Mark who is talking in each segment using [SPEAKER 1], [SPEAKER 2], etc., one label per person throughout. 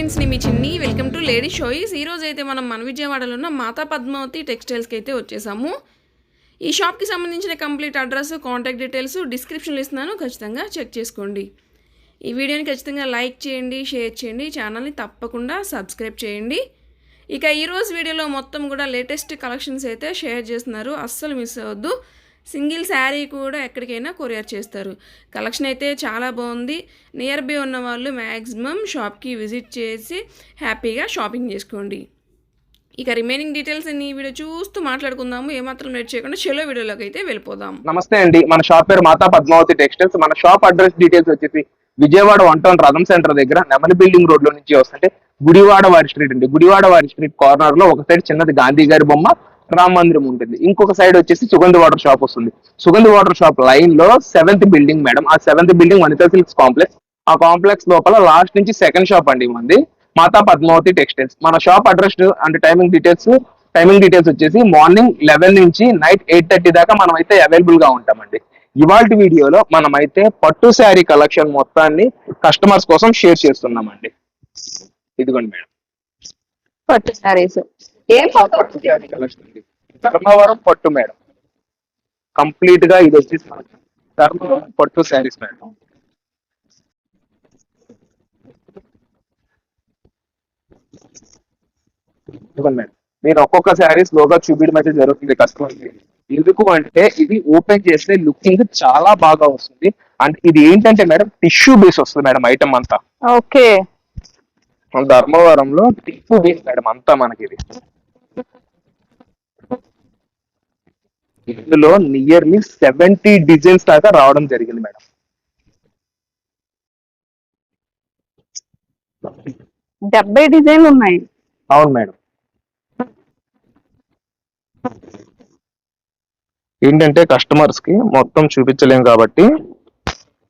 [SPEAKER 1] ఫ్రెండ్స్ని మీ చిన్ని. Welcome to lady షోయిస్ ఈ రోజు అయితే మనం మన విజయవాడలో ఉన్న మాతా పద్మావతి టెక్స్టైల్స్కి అయితే వచ్చేసాము. ఈ షాప్కి సంబంధించిన కంప్లీట్ అడ్రస్ కాంటాక్ట్ డీటెయిల్స్ డిస్క్రిప్షన్లో ఇస్తున్నాను. ఖచ్చితంగా చెక్ చేసుకోండి. ఈ వీడియోని ఖచ్చితంగా లైక్ చేయండి షేర్ చేయండి ఛానల్ని తప్పకుండా సబ్స్క్రైబ్ చేయండి. ఇక ఈరోజు వీడియోలో మొత్తం కూడా లేటెస్ట్ కలెక్షన్స్ అయితే షేర్ చేస్తున్నారు. అస్సలు మిస్ అవ్వద్దు. సింగిల్ శారీ కూడా ఎక్కడికైనా కొరియర్ చేస్తారు. కలెక్షన్ అయితే చాలా బాగుంది. నియర్ బై ఉన్న వాళ్ళు మ్యాక్సిమం షాప్కి విజిట్ చేసి హ్యాపీగా షాపింగ్ చేసుకోండి. ఇక రిమైనింగ్ డీటెయిల్స్ అన్ని వీడియో చూస్తూ మాట్లాడుకుందాము. ఏమాత్రం లేట్ చేయకుండా చెలో వీడియోలోకి అయితే వెళ్ళిపోదాం.
[SPEAKER 2] నమస్తే అండి. మన షాప్ పేరు మాతా పద్మావతి టెక్స్టైల్స్. మన షాప్ అడ్రస్ డీటెయిల్స్ వచ్చేసి Vijayawada one town Ratham centre దగ్గర నెమలి బిల్డింగ్ రోడ్లో నుంచి వస్తుంటే గుడివాడ వారి స్ట్రీట్ అండి. గుడివాడ వారి స్ట్రీట్ కార్నర్లో ఒక సైడ్ చిన్నది గాంధీ గారి బొమ్మ రామ మందిరం ఉంటుంది. ఇంకొక సైడ్ వచ్చేసి సుగంధ వాటర్ షాప్ వస్తుంది. సుగంధ వాటర్ షాప్ లైన్లో సెవెంత్ బిల్డింగ్ మేడం ఆ seventh building Vanitha silks complex. ఆ కాంప్లెక్స్ లోపల లాస్ట్ నుంచి సెకండ్ షాప్ అండి మంది. మాతా పద్మావతి టెక్స్టైల్స్ మన shop address and timing details timing details వచ్చేసి మార్నింగ్ లెవెన్ నుంచి నైట్ ఎయిట్ థర్టీ దాకా మనం అయితే అవైలబుల్గా ఉంటామండి. ఇవాళ వీడియోలో మనమైతే పట్టు శారీ కలెక్షన్ మొత్తాన్ని కస్టమర్స్ కోసం షేర్ చేస్తున్నామండి. ఇదిగోండి మేడం
[SPEAKER 3] పట్టు శారీస్. ఏం
[SPEAKER 2] ధర్మవరం పట్టు? మేడం. కంప్లీట్గా ఇది వచ్చేసి మనకి ధర్మవరం పట్టు శారీస్ మేడం. మేడం. మీరు ఒక్కొక్క శారీ స్లోగా చూపించడం అయితే జరుగుతుంది కస్టమర్ ఎందుకు అంటే ఇది ఓపెన్ చేస్తే లుకింగ్ చాలా బాగా వస్తుంది. అండ్ ఇది ఏంటంటే మేడం టిష్యూ బేస్ వస్తుంది మేడం ఐటమ్ అంతా.
[SPEAKER 3] ఓకే.
[SPEAKER 2] ధర్మవరంలో టిష్యూ బేస్ మేడం అంతా మనకి ఇది ఇందులో నియర్లీ సెవెంటీ డిజైన్స్ దాకా రావడం జరిగింది మేడం.
[SPEAKER 3] డెబ్బై డిజైన్లు ఉన్నాయి.
[SPEAKER 2] అవును మేడం. ఏంటంటే కస్టమర్స్కి మొత్తం చూపించలేం కాబట్టి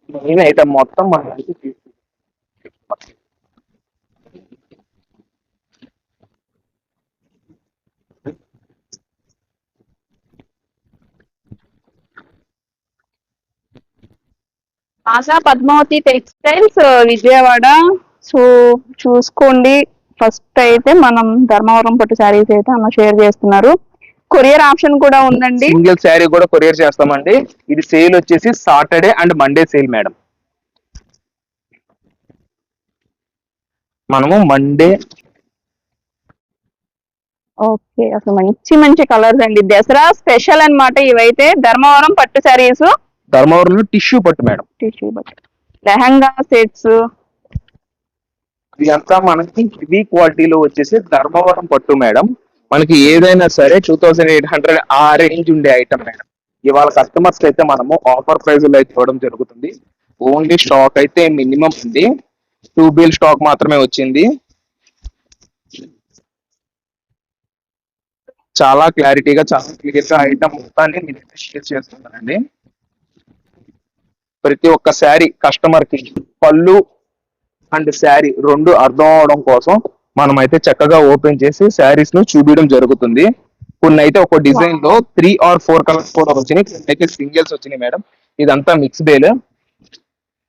[SPEAKER 2] మెయిన్ ఐటమ్ మొత్తం మన
[SPEAKER 3] ఆశా పద్మావతి టెక్స్టైల్స్ విజయవాడ. సో చూసుకోండి. ఫస్ట్ అయితే మనం ధర్మవరం పట్టు శారీస్ అయితే అన్న షేర్ చేస్తున్నారు. కొరియర్ ఆప్షన్ కూడా ఉందండి.
[SPEAKER 2] సింగిల్ శారీ కూడా కొరియర్ చేస్తామండి. ఇది సేల్ వచ్చేసి Saturday and Monday sale madam మనము మండే
[SPEAKER 3] ఓకే అసలు మంచి మంచి కలర్స్ అండి. దసరా స్పెషల్ అన్నమాట ఇవైతే. ధర్మవరం పట్టు శారీస్
[SPEAKER 2] ధర్మవరంలో టిష్యూ పట్టు మేడం.
[SPEAKER 3] టిష్యూ బట్ట లెహంగా సెట్స్.
[SPEAKER 2] ఇదంతా మనకి హెవీ క్వాలిటీలో వచ్చేసి ధర్మవరం పట్టు మేడం. మనకి ఏదైనా సరే టూ థౌసండ్ ఎయిట్ హండ్రెడ్ ఆ రేంజ్ ఉండే ఐటమ్ మేడం. ఇవాళ కస్టమర్స్ అయితే మనము ఆఫర్ ప్రైస్లో అయితే ఇవ్వడం జరుగుతుంది. ఓన్లీ స్టాక్ అయితే మినిమం ఉంది. టూ బిల్ స్టాక్ మాత్రమే వచ్చింది. చాలా క్లారిటీగా చాలా క్లియర్గా ఐటమ్ మొత్తాన్ని షేర్ చేస్తున్నానండి. ప్రతి ఒక్క శారీ కస్టమర్కి పళ్ళు అండ్ శారీ రెండు అర్థం అవడం కోసం మనం అయితే చక్కగా ఓపెన్ చేసి శారీస్ను చూపించడం జరుగుతుంది. కొన్ని అయితే ఒక డిజైన్లో త్రీ ఆర్ ఫోర్ కలర్స్ కూడా వచ్చినాయి. అయితే సింగిల్స్ వచ్చినాయి మేడం. ఇదంతా మిక్స్ బేల్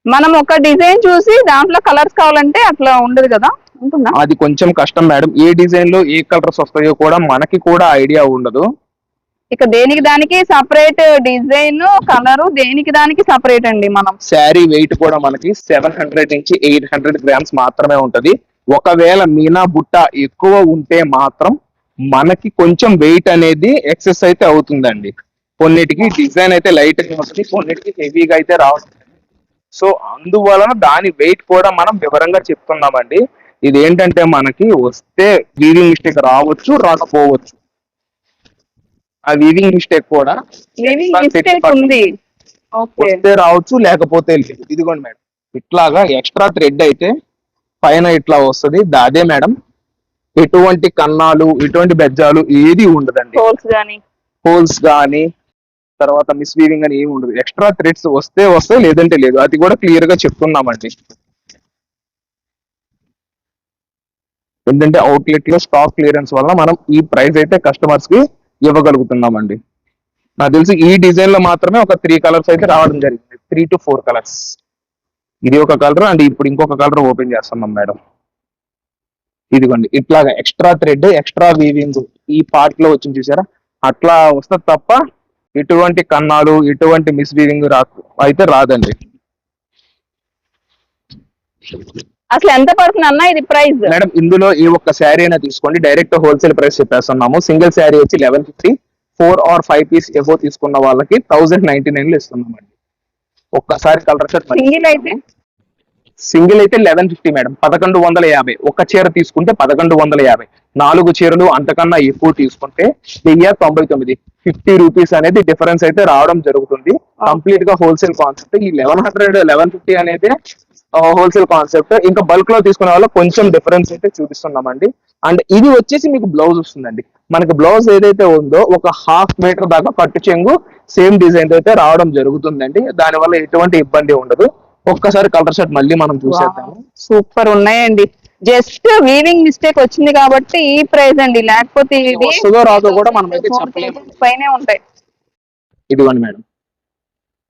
[SPEAKER 3] మనం ఒక డిజైన్ చూసి దాంట్లో కలర్స్ కావాలంటే అట్లా ఉండదు కదా?
[SPEAKER 2] అది కొంచెం కష్టం మేడం. ఏ డిజైన్లో ఏ కలర్స్ వస్తాయో కూడా మనకి కూడా ఐడియా ఉండదు.
[SPEAKER 3] ఇక దేనికి దానికి సపరేట్ డిజైన్ కలర్ దేనికి దానికి సపరేట్ అండి మనం.
[SPEAKER 2] శారీ వెయిట్ కూడా మనకి సెవెన్ హండ్రెడ్ నుంచి ఎయిట్ హండ్రెడ్ గ్రామ్స్ మాత్రమే ఉంటది. ఒకవేళ మీనా బుట్ట ఎక్కువ ఉంటే మాత్రం మనకి కొంచెం వెయిట్ అనేది ఎక్సెస్ అయితే అవుతుందండి. కొన్నిటికి డిజైన్ అయితే లైట్గా వస్తుంది కొన్నిటికి హెవీగా అయితే రావస్తుంది సో అందువలన దాని వెయిట్ కూడా మనం వివరంగా చెప్తున్నామండి. ఇది ఏంటంటే మనకి వస్తే వీవింగ్ మిస్టేక్ రావచ్చు రాకపోవచ్చు. ఆ వీవింగ్ మిస్టేక్ కూడా.
[SPEAKER 3] మిస్టేక్ ఉంది. ఓకే
[SPEAKER 2] వస్తే రావచ్చు లేకపోతే లేదు. ఇదిగోండి మేడం. ఇట్లాగా ఎక్స్ట్రా థ్రెడ్ అయితే పైన ఇట్లా వస్తుంది. అదే మేడం. ఎటువంటి కన్నాలు ఎటువంటి బెజ్జాలు ఏది ఉండదండి.
[SPEAKER 3] హోల్స్ గానీ.
[SPEAKER 2] హోల్స్ కానీ తర్వాత మిస్ వీవింగ్ అని ఏమి ఉండదు. ఎక్స్ట్రా థ్రెడ్స్ వస్తే వస్తే లేదంటే లేదు. అది కూడా క్లియర్గా చెప్తున్నామండి. ఏంటంటే అవుట్లెట్లో స్టాక్ క్లియరెన్స్ వల్ల మనం ఈ ప్రైస్ అయితే కస్టమర్స్కి ఇవ్వగలుగుతున్నామండి. నాకు తెలిసి ఈ డిజైన్లో మాత్రమే ఒక త్రీ కలర్స్ అయితే రావడం జరిగింది. త్రీ టు ఫోర్ కలర్స్ ఇది ఒక కలర్ అండ్ ఇప్పుడు ఇంకొక కలర్ ఓపెన్ చేస్తున్నాం మేడం. ఇదిగోండి ఇట్లాగా ఎక్స్ట్రా థ్రెడ్ ఎక్స్ట్రా వీవింగ్ ఈ పార్ట్లో వచ్చింది చూసారా? అట్లా వస్తే తప్ప ఇటువంటి కన్నాలు ఇటువంటి మిస్ వీవింగ్ రా అయితే రాదండి.
[SPEAKER 3] అసలు ఎంత పడుతుంది అన్న ఇది ప్రైస్.
[SPEAKER 2] మేడం ఇందులో ఏ ఒక్క శారీ అయినా తీసుకోండి. డైరెక్ట్ హోల్సేల్ ప్రైస్ చెప్పేస్తున్నాము. సింగిల్ శారీ వచ్చి eleven fifty four or five piece above తీసుకున్న వాళ్ళకి థౌసండ్ నైన్టీ నైన్లో ఇస్తున్నామండి ఒక్కసారి కలర్ షర్ట్
[SPEAKER 3] సింగిల్ అయితే?
[SPEAKER 2] సింగిల్ అయితే లెవెన్ ఫిఫ్టీ మేడం. పదకొండు వందల యాభై. ఒక్క చీర తీసుకుంటే పదకొండు వందల యాభై. నాలుగు చీరలు అంతకన్నా ఎక్కువ తీసుకుంటే వెయ్యి తొంభై తొమ్మిది. ఫిఫ్టీ రూపీస్ అనేది డిఫరెన్స్ అయితే రావడం జరుగుతుంది. కంప్లీట్గా హోల్సేల్ కాన్సెప్ట్ ఈ లెవెన్ హండ్రెడ్ లెవెన్ ఫిఫ్టీ అనేది హోల్సేల్ కాన్సెప్ట్ ఇంకా బల్క్లో తీసుకునే వాళ్ళు కొంచెం డిఫరెన్స్ అయితే చూపిస్తున్నామండి. అండ్ ఇది వచ్చేసి మీకు బ్లౌజ్ వస్తుందండి. మనకి బ్లౌజ్ ఏదైతే ఉందో ఒక హాఫ్ మీటర్ దాకా కట్టు చెంగు సేమ్ డిజైన్ అయితే రావడం జరుగుతుందండి. దానివల్ల ఎటువంటి ఇబ్బంది ఉండదు. ఒక్కసారి కలర్ షర్ట్ మళ్ళీ మనం చూసేద్దాము.
[SPEAKER 3] సూపర్ ఉన్నాయండి. జస్ట్ వీవింగ్ మిస్టేక్ వచ్చింది కాబట్టి ఈ ప్రైస్ అండి. లేకపోతే ఇది
[SPEAKER 2] రాదో కూడా మనం అయితే చెప్పలేము.
[SPEAKER 3] పైనే ఉంటాయి.
[SPEAKER 2] ఇదిగోండి మేడం.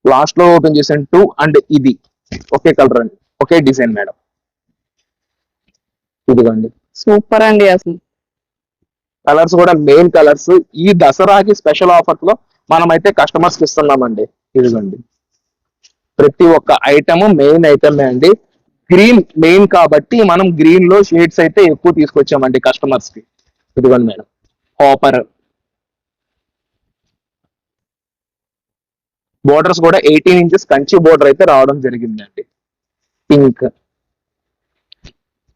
[SPEAKER 2] లాస్ట్లో ఓపెన్ చేసాను. టూ అండ్ ఇది. ఒకే కలర్ అండి. ఒకే డిజైన్ మేడం. ఇదిగోండి.
[SPEAKER 3] సూపర్ అండి అసలు.
[SPEAKER 2] కలర్స్ కూడా మెయిన్ కలర్స్. ఈ దసరాకి స్పెషల్ ఆఫర్లో మనం అయితే కస్టమర్స్కి ఇస్తున్నామండి. ఇదిగోండి. ప్రతి ఒక్క ఐటమ్ మెయిన్ ఐటమే అండి. గ్రీన్ మెయిన్ కాబట్టి మనం గ్రీన్లో షేడ్స్ అయితే ఎక్కువ తీసుకొచ్చామండి కస్టమర్స్కి ఇదిగోండి మేడం. కాపర్. బోర్డర్స్ కూడా ఎయిటీన్ ఇంచెస్ కంచి బోర్డర్ అయితే రావడం జరిగిందండి. పింక్.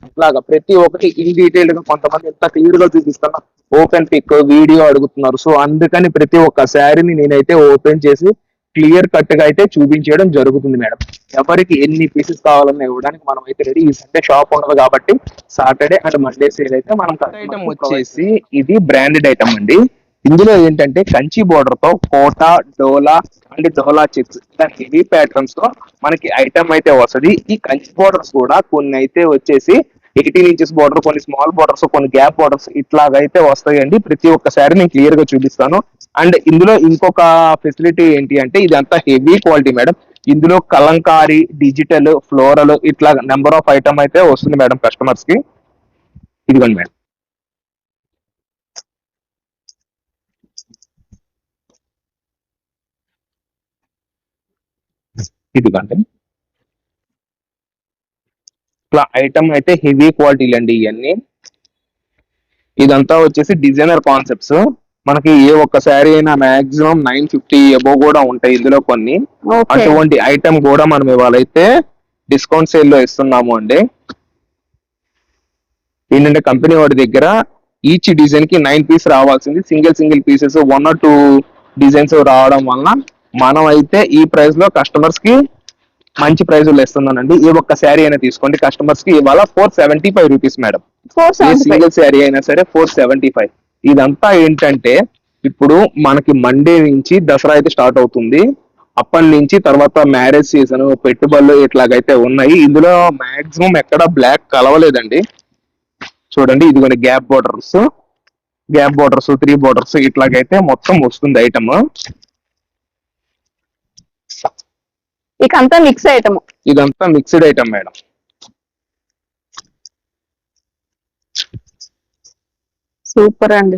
[SPEAKER 2] అట్లాగా ప్రతి ఒక్కటి ఇన్ డీటెయిల్గా కొంతమంది ఎంత క్లియర్గా చూపిస్తున్నా ఓపెన్ పిక్ వీడియో అడుగుతున్నారు. సో అందుకని ప్రతి ఒక్క శారీని నేనైతే ఓపెన్ చేసి క్లియర్ కట్గా అయితే చూపించడం జరుగుతుంది మేడం. ఎవరికి ఎన్ని పీసెస్ కావాలన్నా ఇవ్వడానికి మనం అయితే రెడీ ఈ సండే షాప్ ఉండదు కాబట్టి సాటర్డే అండ్ మండే సేల్ అయితే మనం ఐటమ్ వచ్చేసి ఇది బ్రాండెడ్ ఐటమ్ అండి. ఇందులో ఏంటంటే కంచి బోర్డర్తో కోటా డోలా అండ్ డోలా చిప్స్ ఇలా హెవీ ప్యాటర్న్స్తో మనకి ఐటమ్ అయితే వస్తుంది. ఈ కంచి బోర్డర్స్ కూడా కొన్ని అయితే వచ్చేసి ఎయిటీన్ ఇంచెస్ బోర్డర్ కొన్ని స్మాల్ బోర్డర్స్ కొన్ని గ్యాప్ బోర్డర్స్ ఇట్లాగైతే వస్తాయండి. ప్రతి ఒక్కసారి నేను క్లియర్గా చూపిస్తాను. అండ్ ఇందులో ఇంకొక ఫెసిలిటీ ఏంటి అంటే ఇదంతా హెవీ క్వాలిటీ మేడం ఇందులో కలంకారీ డిజిటల్ ఫ్లోరల్ ఇట్లా నెంబర్ ఆఫ్ ఐటమ్ అయితే వస్తుంది మేడం కస్టమర్స్కి. ఇదిగోండి మేడం ఇదిగోండి. ఇట్లా ఐటమ్ అయితే హెవీ క్వాలిటీ అండి ఇవన్నీ ఇదంతా వచ్చేసి డిజైనర్ కాన్సెప్ట్స్ మనకి ఏ ఒక్క శారీ అయినా మాక్సిమం నైన్ ఫిఫ్టీ ఎబో కూడా ఉంటాయి ఇందులో కొన్ని. అటువంటి ఐటమ్ కూడా మనం ఇవాళైతే డిస్కౌంట్ సేల్లో ఇస్తున్నాము అండి. ఏంటంటే కంపెనీ వాడి దగ్గర ఈచ్ డిజైన్కి నైన్ పీస్ రావాల్సింది. Single single pieces one or two designs రావడం వలన మనం అయితే ఈ ప్రైస్లో కస్టమర్స్కి మంచి ప్రైజులు ఇస్తున్నానండి. ఏ ఒక్క శారీ అయినా తీసుకోండి. కస్టమర్స్కి ఇవాళ four seventy five rupees madam single sari అయినా సరే ఫోర్ సెవెంటీ ఫైవ్ ఇదంతా ఏంటంటే ఇప్పుడు మనకి మండే నుంచి దసరా అయితే స్టార్ట్ అవుతుంది. అప్పటి నుంచి తర్వాత మ్యారేజ్ సీజన్ పెట్టుబడులు ఇట్లాగైతే ఉన్నాయి. ఇందులో మాక్సిమం ఎక్కడ బ్లాక్ కలవలేదండి. చూడండి ఇదిగోండి gap borders gap borders three borders ఇట్లాగైతే మొత్తం వస్తుంది ఐటమ్
[SPEAKER 3] ఇక అంతా మిక్స్ ఐటమ్
[SPEAKER 2] ఇదంతా మిక్స్డ్ ఐటమ్ మేడం.
[SPEAKER 3] సూపర్ అండి.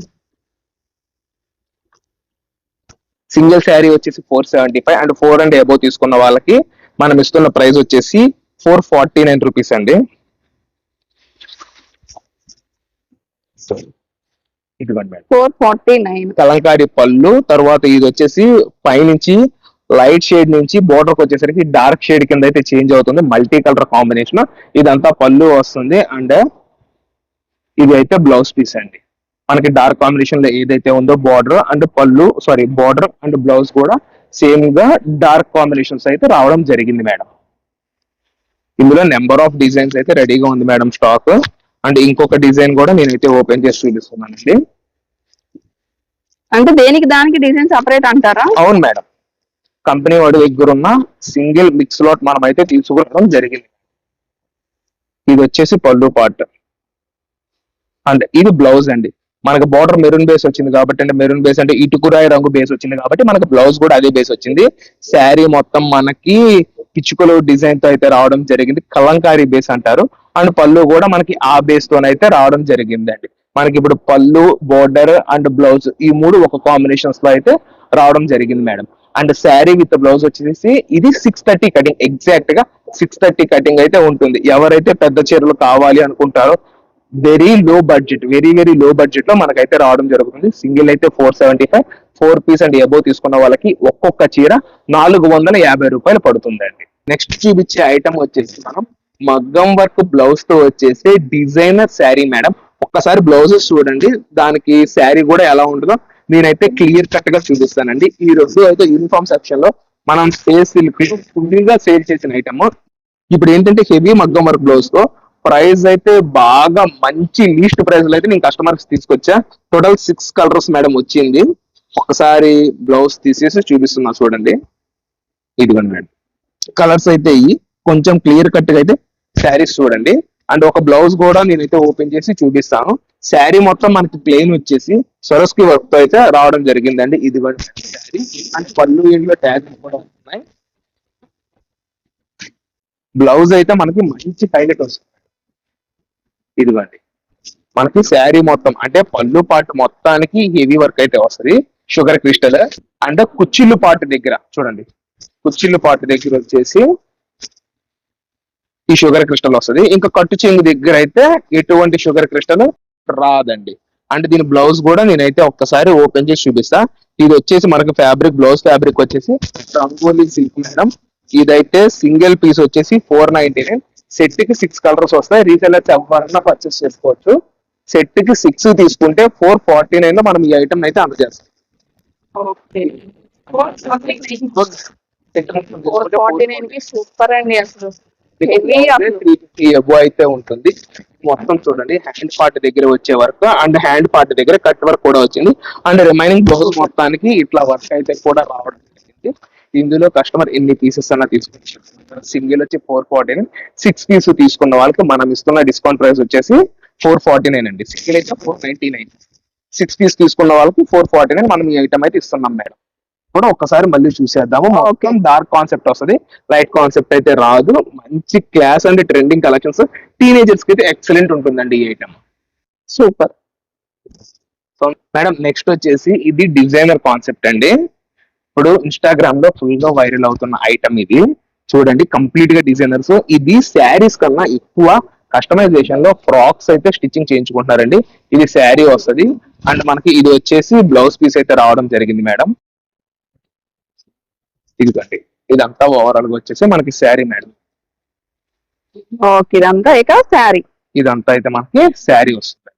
[SPEAKER 2] సింగిల్ శారీ వచ్చేసి four seventy five and four and above తీసుకున్న వాళ్ళకి మనం ఇస్తున్న ప్రైస్ వచ్చేసి ఫోర్ ఫార్టీ నైన్ రూపీస్ అండి
[SPEAKER 3] ఫోర్ ఫార్టీ నైన్
[SPEAKER 2] కలంకారీ పళ్ళు తర్వాత ఇది వచ్చేసి పైనుంచి లైట్ షేడ్ నుంచి బోర్డర్ వచ్చేసరికి డార్క్ షేడ్ కింద అయితే చేంజ్ అవుతుంది. మల్టీ కలర్ కాంబినేషన్ ఇదంతా పళ్ళు వస్తుంది. అండ్ ఇది అయితే బ్లౌజ్ పీస్ అండి. మనకి డార్క్ కాంబినేషన్లో ఏదైతే ఉందో బార్డర్ అండ్ పళ్ళు సారీ బార్డర్ అండ్ బ్లౌజ్ కూడా సేమ్గా డార్క్ కాంబినేషన్స్ అయితే రావడం జరిగింది మేడం. ఇందులో నెంబర్ ఆఫ్ డిజైన్స్ అయితే రెడీగా ఉంది మేడం స్టాక్ అండ్ ఇంకొక డిజైన్ కూడా నేనైతే ఓపెన్ చేసి చూపిస్తున్నానండి.
[SPEAKER 3] అంటే దేనికి దానికి డిజైన్ సపరేట్ అంటారా?
[SPEAKER 2] అవును మేడం. కంపెనీ వాడి దగ్గర ఉన్న సింగిల్ మిక్స్ లాట్ మనం అయితే తీసుకోవడం జరిగింది. ఇది వచ్చేసి పళ్ళు పార్ట్. అండ్ ఇది బ్లౌజ్ అండి. మనకి బార్డర్ మెరూన్ బేస్ వచ్చింది కాబట్టి అంటే మెరూన్ బేస్ అంటే ఇటుకురాయి రంగు బేస్ వచ్చింది కాబట్టి మనకి బ్లౌజ్ కూడా అదే బేస్ వచ్చింది. శారీ మొత్తం మనకి పిచ్చుకలు డిజైన్తో అయితే రావడం జరిగింది. కలంకారీ బేస్ అంటారు. అండ్ పళ్ళు కూడా మనకి ఆ బేస్ తోనైతే రావడం జరిగిందండి మనకి ఇప్పుడు పళ్ళు బోర్డర్ అండ్ బ్లౌజ్ ఈ మూడు ఒక కాంబినేషన్స్లో అయితే రావడం జరిగింది madam. And sari with blouse వచ్చేసి ఇది సిక్స్ థర్టీ కటింగ్ ఎగ్జాక్ట్గా సిక్స్ థర్టీ కటింగ్ అయితే ఉంటుంది. ఎవరైతే పెద్ద చీరలు కావాలి అనుకుంటారో very low budget very very లో బడ్జెట్లో మనకైతే రావడం జరుగుతుంది. సింగిల్ అయితే four seventy five four piece and above తీసుకున్న వాళ్ళకి ఒక్కొక్క చీర నాలుగు వందల యాభై రూపాయలు పడుతుందండి. నెక్స్ట్ చూపించే ఐటమ్ వచ్చేసి మనం మగ్గం వర్క్ బ్లౌజ్తో వచ్చేసి డిజైనర్ శారీ మేడం. ఒక్కసారి బ్లౌజెస్ చూడండి దానికి శారీ కూడా ఎలా ఉంటుందో. నేనైతే క్లియర్ కట్గా చూపిస్తానండి. ఈ రెండు అయితే యూనిఫామ్ సెక్షన్లో మనం స్పేస్ సిల్క్ ఫుల్గా సేల్ చేసిన ఐటమ్ ఇప్పుడు ఏంటంటే హెవీ మగ్గం వర్క్ బ్లౌజ్తో ప్రైస్ అయితే బాగా మంచి లీస్ట్ ప్రైస్లో అయితే నేను కస్టమర్స్ తీసుకొచ్చా. టోటల్ సిక్స్ కలర్స్ మేడం వచ్చింది. ఒకసారి బ్లౌజ్ తీసేసి చూపిస్తున్నా చూడండి. ఇదిగోండి మేడం కలర్స్ అయితే ఇవి కొంచెం క్లియర్ కట్గా అయితే శారీస్ చూడండి. అండ్ ఒక బ్లౌజ్ కూడా నేనైతే ఓపెన్ చేసి చూపిస్తాను. శారీ మొత్తం మనకి ప్లెయిన్ వచ్చేసి సొరస్కి వర్క్తో అయితే రావడం జరిగిందండి. ఇదిగోండి శారీ. అండ్ పళ్ళు ఇంట్లో ట్యాగ్ కూడా ఉన్నాయి. బ్లౌజ్ అయితే మనకి మంచి హైలైట్ వస్తుంది. ఇదిగోండి. మనకి శారీ మొత్తం అంటే పళ్ళు పాటు మొత్తానికి హెవీ వర్క్ అయితే వస్తుంది. షుగర్ క్రిస్టల్ అండ్ కుచ్చిళ్ళు పాటు దగ్గర చూడండి. కుచ్చిళ్ళు పాటు దగ్గర వచ్చేసి ఈ షుగర్ క్రిస్టల్ వస్తుంది. ఇంకా కట్టు చెంగు దగ్గర అయితే ఎటువంటి షుగర్ క్రిస్టల్ రాదండి. అంటే దీని బ్లౌజ్ కూడా నేనైతే ఒక్కసారి ఓపెన్ చేసి చూపిస్తా. ఇది వచ్చేసి మనకి ఫ్యాబ్రిక్ బ్లౌజ్ ఫ్యాబ్రిక్ వచ్చేసి రంగోలీ సిల్క్ మేడం ఇదైతే సింగిల్ పీస్ వచ్చేసి ఫోర్ నైన్టీ నైన్ సెట్కి సిక్స్ కలర్స్ వస్తాయి. రీసెలర్స్ ఎవరైనా పర్చేస్ చేసుకోవచ్చు. సెట్కి సిక్స్ తీసుకుంటే ఫోర్ ఫార్టీ నైన్లో మనం ఈ ఐటమ్ అయితే అందజేస్తాం
[SPEAKER 3] సూపర్ అండి అసలు.
[SPEAKER 2] త్రీ ఫిఫ్టీ ఎబో అయితే ఉంటుంది. మొత్తం చూడండి హ్యాండ్ పార్ట్ దగ్గర వచ్చే వర్క్ అండ్ హ్యాండ్ పార్ట్ దగ్గర కట్ వర్క్ కూడా వచ్చింది. అండ్ రిమైనింగ్ బ్లౌజ్ మొత్తానికి ఇట్లా వర్క్ అయితే కూడా రావడం జరిగింది. ఇందులో కస్టమర్ ఎన్ని పీసెస్ అన్నా తీసుకుంటారు. సింగిల్ వచ్చి four forty nine six piece తీసుకున్న వాళ్ళకి మనం ఇస్తున్న డిస్కౌంట్ ప్రైస్ వచ్చేసి ఫోర్ ఫార్టీ నైన్ అండి. సింగిల్ అయితే four ninety nine six piece తీసుకున్న వాళ్ళకి ఫోర్ ఫార్టీ నైన్ మనం ఈ ఐటమ్ అయితే ఇస్తున్నాం మేడం. కూడా ఒక్కసారి మళ్ళీ చూసేద్దాము. మొత్తం డార్క్ కాన్సెప్ట్ వస్తుంది. లైట్ కాన్సెప్ట్ అయితే రాదు. మంచి క్లాస్ అండ్ ట్రెండింగ్ కలెక్షన్స్ టీనేజర్స్కి అయితే ఎక్సలెంట్ ఉంటుందండి ఈ item
[SPEAKER 3] super
[SPEAKER 2] so madam next వచ్చేసి ఇది డిజైనర్ కాన్సెప్ట్ అండి. ఇప్పుడు ఇన్స్టాగ్రామ్లో ఫుల్గా వైరల్ అవుతున్న ఐటమ్ ఇది. చూడండి కంప్లీట్గా డిజైనర్స్ ఇది శారీస్ కన్నా ఎక్కువ కస్టమైజేషన్లో ఫ్రాక్స్ అయితే స్టిచ్చింగ్ చేయించుకుంటున్నారండి. ఇది శారీ వస్తది. అండ్ మనకి ఇది వచ్చేసి బ్లౌజ్ పీస్ అయితే రావడం జరిగింది మేడం ఇదిగోండి ఇదంతా ఓవరాల్గా వచ్చేసి మనకి శారీ మేడం
[SPEAKER 3] ఓకే ఇదంతా ఇక శారీ.
[SPEAKER 2] ఇదంతా అయితే మనకి శారీ వస్తుంది.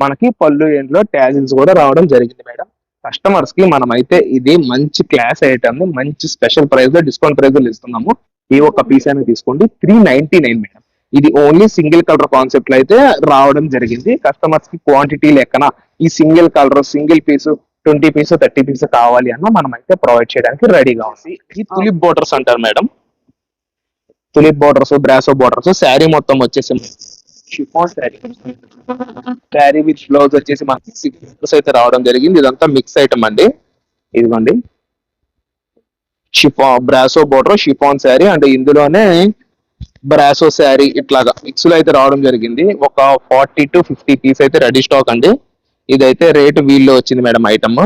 [SPEAKER 2] మనకి పళ్ళు ఏంట్లో ట్యాజిల్స్ కూడా రావడం జరిగింది మేడం. కస్టమర్స్కి మనం అయితే ఇది మంచి క్లాస్ ఐటమ్ మంచి స్పెషల్ ప్రైస్లో డిస్కౌంట్ ప్రైస్లో ఇస్తున్నాము. ఈ ఒక్క పీస్ అనేది తీసుకోండి. Three ninety nine madam. ఇది ఓన్లీ సింగిల్ కలర్ కాన్సెప్ట్లో అయితే రావడం జరిగింది. కస్టమర్స్కి క్వాంటిటీ లెక్కన ఈ single colour single piece twenty piece thirty piece కావాలి అన్న మనం అయితే ప్రొవైడ్ చేయడానికి రెడీగా ఉంది ఈ తులిప్ బోర్డర్స్ అంటారు madam. Tulip borders brasso borders sari మొత్తం వచ్చేసి chiffon sari sari with blouse వచ్చేసి మనకి సిక్స్ అయితే రావడం జరిగింది. ఇదంతా మిక్స్ ఐటమ్ అండి. ఇదిగోండి. Chiffon brasso border chiffon sari and ఇందులోనే బ్రాసో శారీ ఇట్లాగా మిక్స్లో అయితే రావడం జరిగింది. ఒక ఫార్టీ టు ఫిఫ్టీ పీస్ అయితే రెడీ స్టాక్ అండి. ఇదైతే రేటు వీల్లో వచ్చింది మేడం ఐటమ్.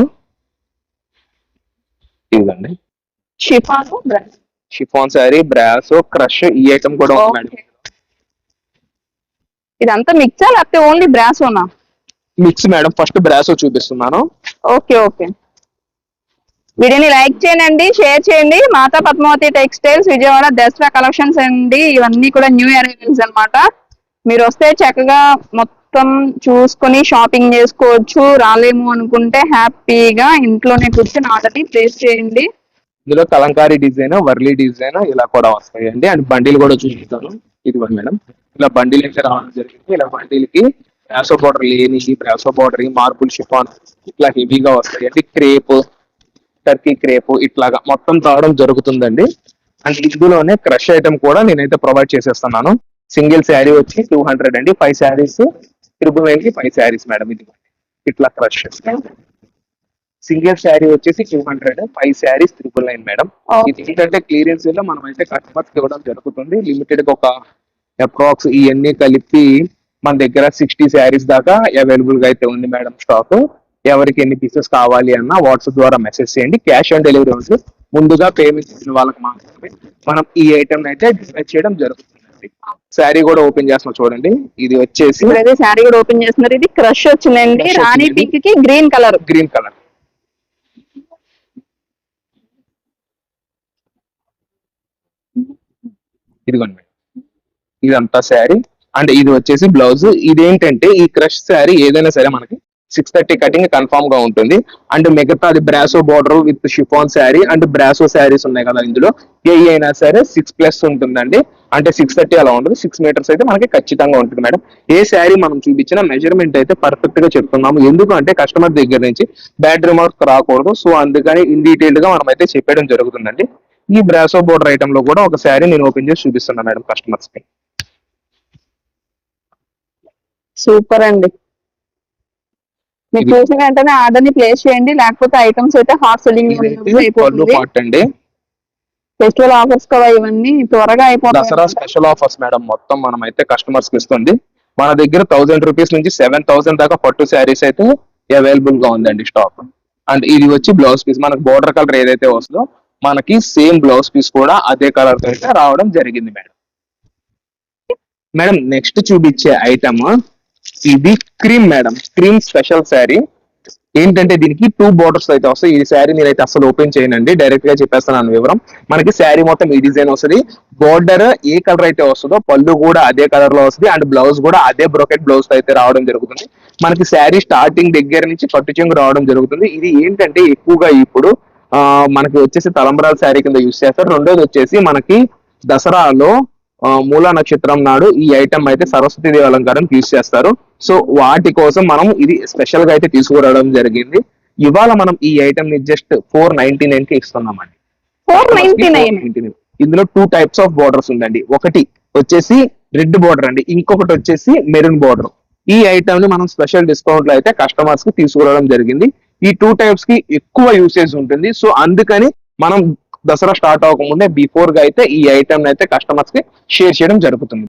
[SPEAKER 2] ఇదిగండి.
[SPEAKER 3] షిఫాన్
[SPEAKER 2] శారీ బ్రాసో క్రష్ ఈ ఐటమ్ కూడా ఉంది మేడం.
[SPEAKER 3] ఇదంతా మిక్సా లేకపోతే ఓన్లీ బ్రాసోనా
[SPEAKER 2] మిక్స్ మేడం ఫస్ట్ బ్రాసో చూపిస్తున్నాను.
[SPEAKER 3] Okay okay. వీడియోని లైక్ చేయండి షేర్ చేయండి. మాతా పద్మావతి టెక్స్టైల్స్ విజయవాడ దసరా కలెక్షన్స్ అండి. ఇవన్నీ కూడా న్యూ అరైవల్స్ అన్నమాట. మీరు వస్తే చక్కగా మొత్తం మొత్తం చూసుకొని షాపింగ్ చేసుకోవచ్చు. రాలేము అనుకుంటే హ్యాపీగా ఇంట్లోనే కూర్చొని ఆర్డర్ని ప్లేస్ చేయండి.
[SPEAKER 2] ఇందులో కలంకారీ డిజైన్ వర్లీ డిజైన్ ఇలా కూడా వస్తాయండి. అండ్ బండిలు కూడా చూపిస్తాను. ఇదిగోండి మేడం. ఇలా బండిలు అయితే రావడం జరిగింది ఇలా బండిలకి బ్రాసో బార్డర్ లేని బ్రాసో బార్డర్ మార్బుల్ షిఫాన్ ఇట్లా హెవీగా వస్తాయి అంటే క్రేప్ టర్కీ క్రేప్ ఇట్లాగా మొత్తం రావడం జరుగుతుందండి. అండ్ ఇందులోనే క్రష్ ఐటమ్ కూడా నేనైతే ప్రొవైడ్ చేసేస్తున్నాను. సింగిల్ శారీ వచ్చి టూ హండ్రెడ్ అండి. ఫైవ్ శారీస్ త్రిబుల్ నైన్కి ఫైవ్ శారీస్ మేడం ఇది ఇట్లా క్రష్ సింగిల్ శారీ వచ్చేసి two hundred five saris triple nine madam. ఇది ఏంటంటే క్లియరెన్స్లో మనం అయితే కస్టమర్స్ ఇవ్వడం జరుగుతుంది. లిమిటెడ్గా ఒక అప్రాక్స్ ఇవన్నీ కలిపి మన దగ్గర సిక్స్టీ శారీస్ దాకా అవైలబుల్గా అయితే ఉంది మేడం స్టాక్. ఎవరికి ఎన్ని పీసెస్ కావాలి అన్న వాట్సాప్ ద్వారా మెసేజ్ చేయండి. క్యాష్ ఆన్ డెలివరీ ఉంది ముందుగా పేమెంట్ చేసిన వాళ్ళకి మాత్రమే మనం ఈ ఐటమ్ అయితే డిస్పాచ్ చేయడం జరుగుతుంది. శారీ కూడా ఓపెన్ చేస్తున్నాం చూడండి. ఇది వచ్చేసి
[SPEAKER 3] ఇప్పుడైతే శారీ కూడా ఓపెన్ చేస్తున్నారు. ఇది క్రష్ వచ్చిందండి.
[SPEAKER 2] Crush
[SPEAKER 3] రాణి
[SPEAKER 2] వచ్చింది.
[SPEAKER 3] పింక్కి గ్రీన్ కలర్
[SPEAKER 2] గ్రీన్ కలర్ ఇదిగోండి. మేడం ఇదంతా శారీ అండ్ ఇది వచ్చేసి బ్లౌజ్ ఇదేంటంటే ఈ క్రష్ శారీ ఏదైనా సరే మనకి సిక్స్ థర్టీ కటింగ్ కన్ఫామ్గా ఉంటుంది. అండ్ మిగతా అది brasso border with chiffon sari and brasso saris ఉన్నాయి కదా ఇందులో. ఏ అయినా సరే సిక్స్ ప్లస్ ఉంటుందండి. అంటే సిక్స్ థర్టీ అలా ఉంటుంది. సిక్స్ మీటర్స్ అయితే మనకి ఖచ్చితంగా ఉంటుంది మేడం. ఏ శారీ మనం చూపించిన మెజర్మెంట్ అయితే పర్ఫెక్ట్గా చెప్తున్నాము. ఎందుకంటే కస్టమర్ దగ్గర నుంచి బ్యాడ్ రిమార్క్ రాకూడదు. సో అందుకని ఇన్ డీటెయిల్డ్గా మనం అయితే చెప్పడం జరుగుతుందండి. ఈ బ్రాసో బోర్డర్ ఐటమ్లో కూడా ఒక శారీ నేను ఓపెన్ చేసి చూపిస్తున్నా మేడం కస్టమర్స్కి.
[SPEAKER 3] సూపర్ అండి.
[SPEAKER 2] ఇది-
[SPEAKER 3] చూసిన వెంటనే ఆర్డర్ని ప్లేస్ చేయండి లేకపోతే ఐటమ్స్ అయితే హాట్ సెల్లింగ్ అయిపోతుంది. ఫెస్టివల్ ఆఫర్స్ కదా ఇవన్నీ త్వరగా
[SPEAKER 2] దసరా
[SPEAKER 3] అయిపోతాయి
[SPEAKER 2] స్పెషల్ ఆఫర్స్ మేడం మొత్తం మనం అయితే కస్టమర్స్కి ఇస్తుంది. మన దగ్గర థౌసండ్ రూపీస్ నుంచి సెవెన్ థౌసండ్ దాకా పట్టు శారీస్ అయితే అవైలబుల్గా ఉందండి స్టాక్ అండ్ ఇది వచ్చి బ్లౌజ్ పీస్ మనకు బోర్డర్ కలర్ ఏదైతే వస్తుందో మనకి సేమ్ బ్లౌజ్ పీస్ కూడా అదే కలర్తో అయితే రావడం జరిగింది మేడం మేడం నెక్స్ట్ చూపించే ఐటమ్ ఇది cream madam cream special sari ఏంటంటే దీనికి టూ బోర్డర్స్ అయితే వస్తాయి. ఈ శారీ నేనైతే అసలు ఓపెన్ చేయనండి. డైరెక్ట్గా చెప్పేస్తాను వివరం. మనకి శారీ మొత్తం ఈ డిజైన్ వస్తుంది. బోర్డర్ ఏ కలర్ అయితే వస్తుందో పళ్ళు కూడా అదే కలర్లో వస్తుంది. అండ్ బ్లౌజ్ కూడా అదే బ్రోకెట్ బ్లౌజ్ అయితే రావడం జరుగుతుంది. మనకి శారీ స్టార్టింగ్ దగ్గర నుంచి పట్టు చెంగు రావడం జరుగుతుంది. ఇది ఏంటంటే ఎక్కువగా ఇప్పుడు ఆ మనకి వచ్చేసి తలంబరాల శారీ కింద యూస్ చేస్తారు. రెండోది వచ్చేసి మనకి దసరాలో మూలా నక్షత్రం నాడు ఈ ఐటమ్ అయితే సరస్వతీదేవి అలంకారం యూస్ చేస్తారు. సో వాటి కోసం మనం ఇది స్పెషల్గా అయితే తీసుకురావడం జరిగింది. ఇవాళ మనం ఈ ఐటమ్ని జస్ట్ ఫోర్ నైన్టీ నైన్కి ఇస్తున్నామండి.
[SPEAKER 3] Four ninety nine
[SPEAKER 2] 499. ఇందులో టూ టైప్స్ ఆఫ్ బోర్డర్స్ ఉందండి. ఒకటి వచ్చేసి రెడ్ బోర్డర్ అండి. ఇంకొకటి వచ్చేసి మెరూన్ బోర్డర్ ఈ ఐటమ్ని మనం స్పెషల్ డిస్కౌంట్లో అయితే కస్టమర్స్కి తీసుకురావడం జరిగింది. ఈ టూ టైప్స్కి ఎక్కువ యూసేజ్ ఉంటుంది. సో అందుకని మనం దసరా స్టార్ట్ అవ్వకముందే బిఫోర్గా అయితే ఈ ఐటమ్ అయితే కస్టమర్స్కి షేర్ చేయడం జరుగుతుంది.